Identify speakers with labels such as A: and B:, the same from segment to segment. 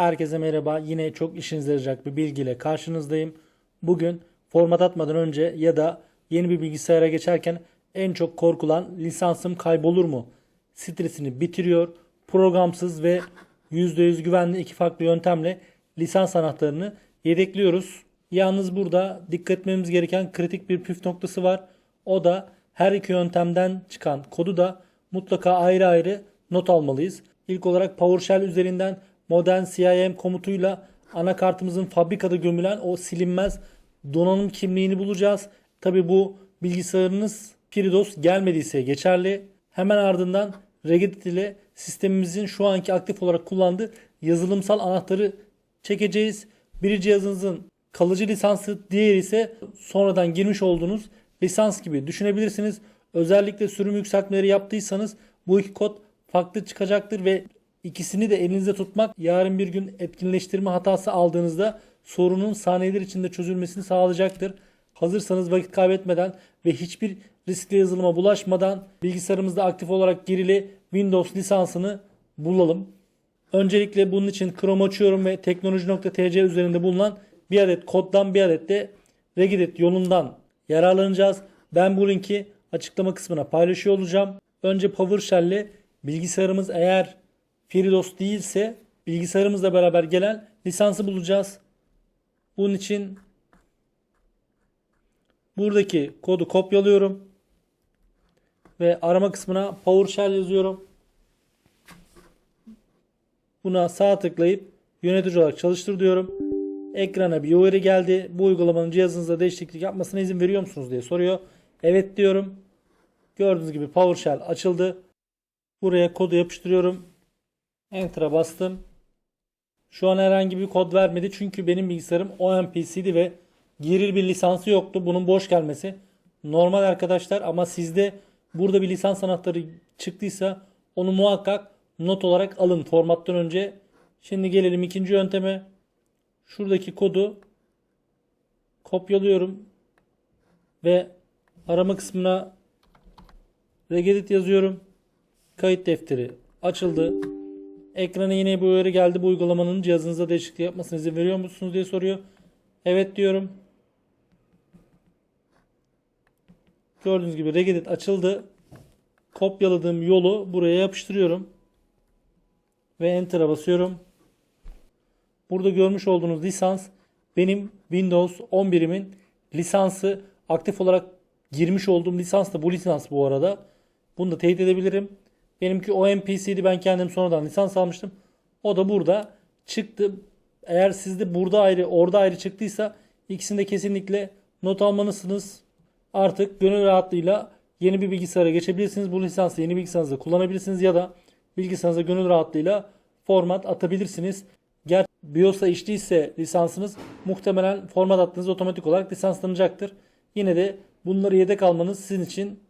A: Herkese merhaba. Yine çok işinize yarayacak bir bilgiyle karşınızdayım. Bugün format atmadan önce ya da yeni bir bilgisayara geçerken en çok korkulan lisansım kaybolur mu? Stresini bitiriyor. Programsız ve %100 güvenli iki farklı yöntemle lisans anahtarını yedekliyoruz. Yalnız burada dikkat etmemiz gereken kritik bir püf noktası var. O da her iki yöntemden çıkan kodu da mutlaka ayrı ayrı not almalıyız. İlk olarak PowerShell üzerinden modern CIM komutuyla anakartımızın fabrikada gömülen o silinmez donanım kimliğini bulacağız. Tabi bu bilgisayarınız FreeDOS gelmediyse geçerli. Hemen ardından Regedit ile sistemimizin şu anki aktif olarak kullandığı yazılımsal anahtarı çekeceğiz. Biri cihazınızın kalıcı lisansı, diğeri ise sonradan girmiş olduğunuz lisans gibi düşünebilirsiniz. Özellikle sürüm yükseltmeleri yaptıysanız bu iki kod farklı çıkacaktır ve ikisini de elinizde tutmak yarın bir gün etkinleştirme hatası aldığınızda sorunun saniyeler içinde çözülmesini sağlayacaktır. Hazırsanız vakit kaybetmeden ve hiçbir riskli yazılıma bulaşmadan bilgisayarımızda aktif olarak girili Windows lisansını bulalım. Öncelikle bunun için Chrome açıyorum ve teknoloji.tc üzerinde bulunan bir adet koddan bir adet de Regedit yolundan yararlanacağız. Ben bu linki açıklama kısmına paylaşıyor olacağım. Önce PowerShell ile bilgisayarımız eğer FreeDOS değilse bilgisayarımızla beraber gelen lisansı bulacağız. Bunun için buradaki kodu kopyalıyorum ve arama kısmına PowerShell yazıyorum. Buna sağ tıklayıp yönetici olarak çalıştır diyorum. Ekrana bir uyarı geldi. Bu uygulamanın cihazınızda değişiklik yapmasına izin veriyor musunuz diye soruyor. Evet diyorum. Gördüğünüz gibi PowerShell açıldı. Buraya kodu yapıştırıyorum. Enter'a bastım. Şu an herhangi bir kod vermedi çünkü benim bilgisayarım OMPC'di ve giril bir lisansı yoktu. Bunun boş gelmesi normal arkadaşlar ama sizde burada bir lisans anahtarı çıktıysa onu muhakkak not olarak alın formattan önce. Şimdi gelelim ikinci yönteme. Şuradaki kodu kopyalıyorum ve arama kısmına Regedit yazıyorum. Kayıt defteri açıldı. Ekrana yine bu uyarı geldi. Bu uygulamanın cihazınıza değişiklik yapmasına izin veriyor musunuz diye soruyor. Evet diyorum. Gördüğünüz gibi Regedit açıldı. Kopyaladığım yolu buraya yapıştırıyorum. Ve Enter'a basıyorum. Burada görmüş olduğunuz lisans benim Windows 11'imin lisansı aktif olarak girmiş olduğum lisans da bu lisans bu arada. Bunu da teyit edebilirim. Benimki OMPC'di ben kendim sonradan lisans almıştım. O da burada çıktı. Eğer sizde burada ayrı orada ayrı çıktıysa ikisinde kesinlikle not almalısınız. Artık gönül rahatlığıyla yeni bir bilgisayara geçebilirsiniz. Bu lisansı yeni bilgisayarınızda kullanabilirsiniz ya da bilgisayarınıza gönül rahatlığıyla format atabilirsiniz. Ger BIOS'a işliyse lisansınız muhtemelen format attığınız otomatik olarak lisanslanacaktır. Yine de bunları yedek almanız sizin için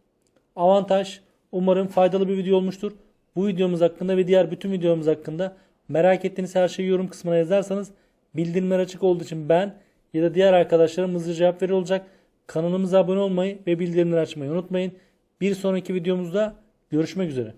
A: avantaj. Umarım faydalı bir video olmuştur. Bu videomuz hakkında ve diğer bütün videolarımız hakkında merak ettiğiniz her şeyi yorum kısmına yazarsanız bildirimler açık olduğu için ben ya da diğer arkadaşlarım hızlı cevap veriyor olacak. Kanalımıza abone olmayı ve bildirimleri açmayı unutmayın. Bir sonraki videomuzda görüşmek üzere.